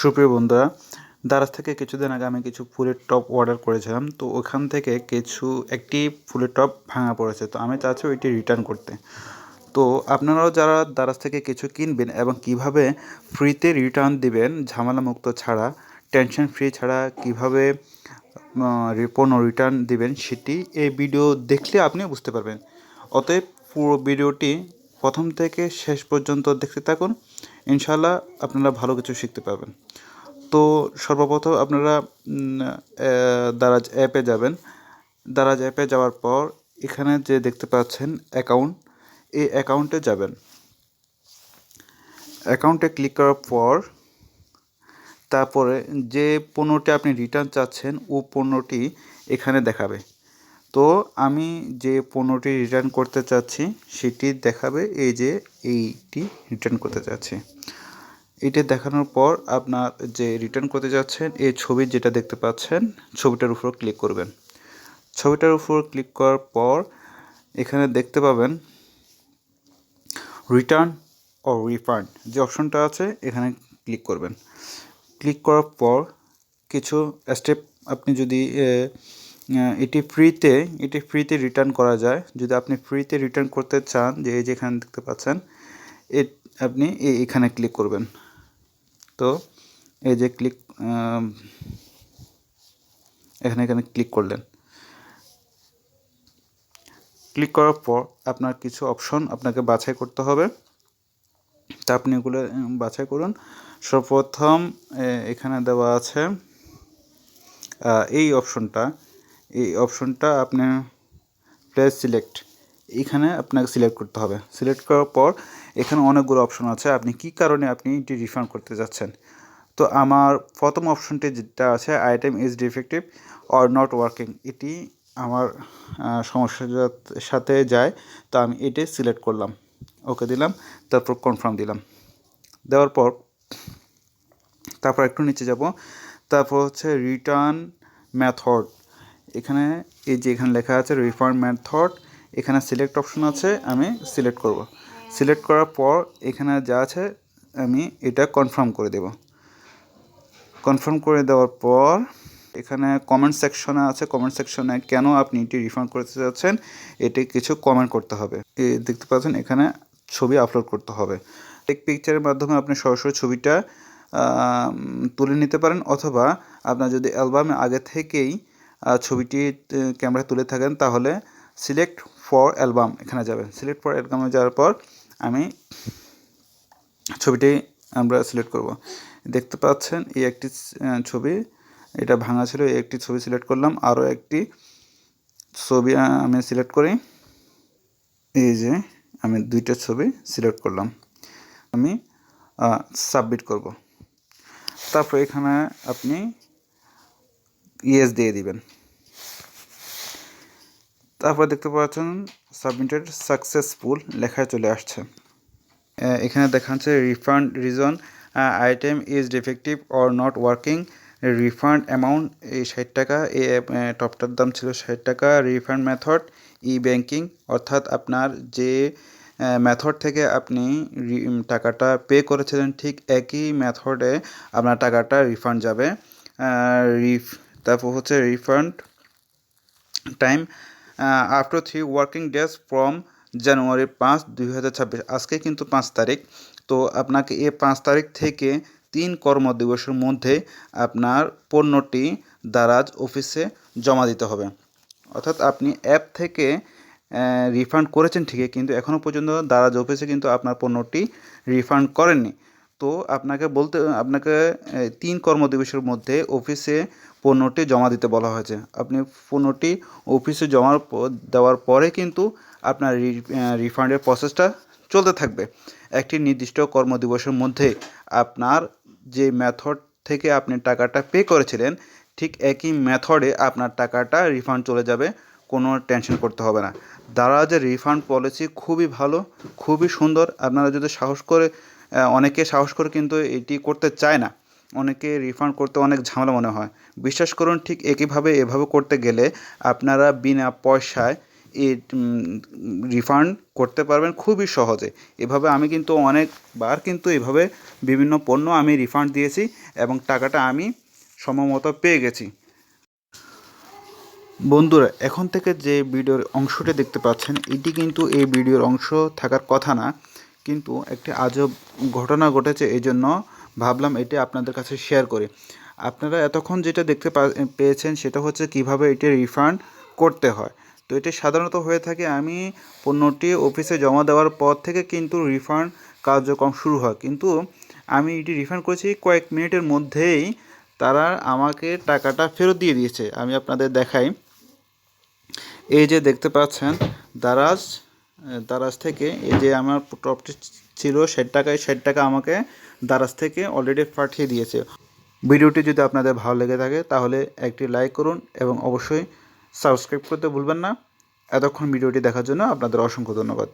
সুপ্রিয় বন্ধুরা, দারাজ থেকে কিছুদিন আগে আমি কিছু ফুলের টপ অর্ডার করেছিলাম, তো ওখান থেকে কিছু একটি ফুলের টপ ভাঙা পড়েছে, তো আমি চাচ্ছি ওইটি রিটার্ন করতে। তো আপনারাও যারা দারাজ থেকে কিছু কিনবেন এবং কীভাবে ফ্রিতে রিটার্ন দিবেন, ঝামেলামুক্ত ছাড়া টেনশন ফ্রি ছাড়া কীভাবে পণ্য রিটার্ন দিবেন, সেটি এই ভিডিও দেখলে আপনি বুঝতে পারবেন। অতএব পুরো ভিডিওটি প্রথম থেকে শেষ পর্যন্ত দেখতে থাকুন। ইনশাল্লাহ আপনারা ভালো কিছু শিখতে পাবেন তো সর্বপ্রথম আপনারা দারাজ অ্যাপে যাবেন। দারাজ অ্যাপে যাওয়ার পর এখানে যে দেখতে পাচ্ছেন অ্যাকাউন্ট, এই অ্যাকাউন্টে যাবেন। অ্যাকাউন্টে ক্লিক করার পর তারপরে যে পণ্যটি আপনি রিটার্ন চাচ্ছেন, ও পণ্যটি এখানে দেখাবে। তো আমি যে পণ্যটি রিটার্ন করতে চাচ্ছি, সেটি দেখাবে এই যে এইটি রিটার্ন করতে চাচ্ছি। এটা দেখানোর পর আপনার যে রিটার্ন করতে যাচ্ছেন, এই ছবি যেটা দেখতে পাচ্ছেন, ছবিটার উপর ক্লিক করবেন। ছবিটার উপর ক্লিক করার পর এখানে দেখতে পাবেন রিটার্ন ও রিফান্ড যে অপশনটা আছে, এখানে ক্লিক করবেন। ক্লিক করার পর কিছু স্টেপ আপনি যদি এটি ফ্রিতে এটি ফ্রিতে রিটার্ন করা যায়। যদি আপনি ফ্রিতে রিটার্ন করতে চান, যে এই যে এখানে দেখতে পাচ্ছেন, এ আপনি এখানে ক্লিক করবেন। তো এই যে ক্লিক এখানে এখানে ক্লিক করলেন। ক্লিক করার পর আপনার কিছু অপশন আপনাকে বাছাই করতে হবে। তা আপনি এগুলো বাছাই করুন। সর্বপ্রথম এখানে দেওয়া আছে এই অপশনটা এই অপশনটা আপনি প্লেস সিলেক্ট এখানে আপনাকে সিলেক্ট করতে হবে। সিলেক্ট করার পর এখানে অনেকগুলো অপশন আছে। আপনি কি কারণে আপনি এটি রিফান্ড করতে যাচ্ছেন? তো আমার প্রথম অপশনটি যেটা আছে item is defective or not working এটি আমার সমস্যার সাথে যায়। তো আমি এটি সিলেক্ট করলাম। ওকে দিলাম, তারপর কনফার্ম দিলাম। দেওয়ার পর তারপর একটু নিচে যাব। তারপর হচ্ছে রিটার্ন মেথড এখানে এই যে এখানে লেখা আছে রিফান্ড মেথড এখানে সিলেক্ট অপশন আছে, আমি সিলেক্ট করব। সিলেক্ট করার পর এখানে যা আছে, আমি এটা কনফার্ম করে দেব। কনফার্ম করে দেওয়ার পর এখানে কমেন্ট সেকশনে আছে কমেন্ট সেকশনে কেন আপনি এটি রিফান্ড করতে চাচ্ছেন এটি কিছু কমেন্ট করতে হবে। দেখতে পাচ্ছেন, এখানে ছবি আপলোড করতে হবে। টেক পিকচারের মাধ্যমে আপনি সরাসরি ছবিটা তুলে নিতে পারেন, অথবা আপনার যদি অ্যালবামে আগে থেকেই ছবিটি ক্যামেরা তুলে থাকেন, তাহলে সিলেক্ট ফর অ্যালবাম এখানে যাবেন সিলেক্ট ফর অ্যালবামে যাওয়ার পর আমি ছবিটি আমরা সিলেক্ট করব। দেখতে পাচ্ছেন, এই একটি ছবি, এটা ভাঙা ছিল, এই একটি ছবি সিলেক্ট করলাম। আরও একটি ছবি আমি সিলেক্ট করি। এই যে, আমি দুইটা ছবি সিলেক্ট করলাম। আমি সাবমিট করব। তারপর এখানে আপনি ইয়েস দিয়ে দিবেন। তারপর দেখতে পাচ্ছেন সাবমিটেড সাকসেসফুল লেখায় চলে আসছে। এখানে দেখাচ্ছে refund reason item is defective or not working, refund amount এই ষাট টাকা এই টপটার দাম ছিল ষাট টাকা, রিফান্ড মেথড ই ব্যাংকিং, অর্থাৎ আপনার যে মেথড থেকে আপনি টাকাটা পে করেছিলেন ঠিক একই মেথডে আপনার টাকাটা রিফান্ড যাবে। রিফ তারপর হচ্ছে refund time after three working days from January পাঁচ, দুই আজকে কিন্তু পাঁচ তারিখ। তো আপনাকে এই পাঁচ তারিখ থেকে তিন কর্মদিবসের মধ্যে আপনার পণ্যটি দারাজ অফিসে জমা দিতে হবে। অর্থাৎ আপনি অ্যাপ থেকে রিফান্ড করেছেন ঠিকই, কিন্তু এখনও পর্যন্ত দারাজ অফিসে কিন্তু আপনার পণ্যটি রিফান্ড করেননি। তো আপনাকে বলতে, আপনাকে তিন কর্মদিবসের মধ্যে অফিসে পণ্যটি জমা দিতে বলা হয়েছে। আপনি পণ্যটি অফিসে জমা দেওয়ার পরে কিন্তু আপনার রিফান্ডের প্রসেসটা চলতে থাকবে। একটি নির্দিষ্ট কর্মদিবসের মধ্যে আপনার যে মেথড থেকে আপনি টাকাটা পে করেছিলেন, ঠিক একই মেথডে আপনার টাকাটা রিফান্ড চলে যাবে, কোনো টেনশন করতে হবে না। দারাজের রিফান্ড পলিসি খুবই ভালো, খুবই সুন্দর, আপনারা যদি সাহস করে অনেকে সাহস করে কিন্তু এটি করতে চায় না। অনেকে রিফান্ড করতে অনেক ঝামেলা মনে হয়। বিশ্বাস করুন, ঠিক একইভাবে এভাবে করতে গেলে আপনারা বিনা পয়সায় এ রিফান্ড করতে পারবেন খুবই সহজে। এভাবে আমি কিন্তু অনেকবার কিন্তু এভাবে বিভিন্ন পণ্য আমি রিফান্ড দিয়েছি এবং টাকাটা আমি সময়মতো পেয়ে গেছি। বন্ধুরা, এখন থেকে যে ভিডিওর অংশটি দেখতে পাচ্ছেন, এটি কিন্তু এই ভিডিওর অংশ থাকার কথা না। কিন্তু একটি আজব ঘটনা ঘটেছে, এই জন্য ভাবলাম এটি আপনাদের কাছে শেয়ার করি। আপনারা এতক্ষণ যেটা দেখতে পেয়েছেন সেটা হচ্ছে কীভাবে এটি রিফান্ড করতে হয়। তো এটি সাধারণত হয়ে থাকে, আমি পণ্যটি অফিসে জমা দেওয়ার পর থেকে কিন্তু রিফান্ড কার্যক্রম শুরু হয়। কিন্তু আমি এটি রিফান্ড করেছি কয়েক মিনিটের মধ্যেই তারা আমাকে টাকাটা ফেরত দিয়ে দিয়েছে। আমি আপনাদের দেখাই। এই যে দেখতে পাচ্ছেন, দারাজ দারাজ থেকে, এই যে আমার টপটি ছিল, ষাট টাকায় ষাট টাকা আমাকে দারাজ থেকে অলরেডি পাঠিয়ে দিয়েছে। ভিডিওটি যদি আপনাদের ভালো লেগে থাকে, তাহলে একটি লাইক করুন এবং অবশ্যই সাবস্ক্রাইব করতে ভুলবেন না। এতক্ষণ ভিডিওটি দেখার জন্য আপনাদের অসংখ্য ধন্যবাদ।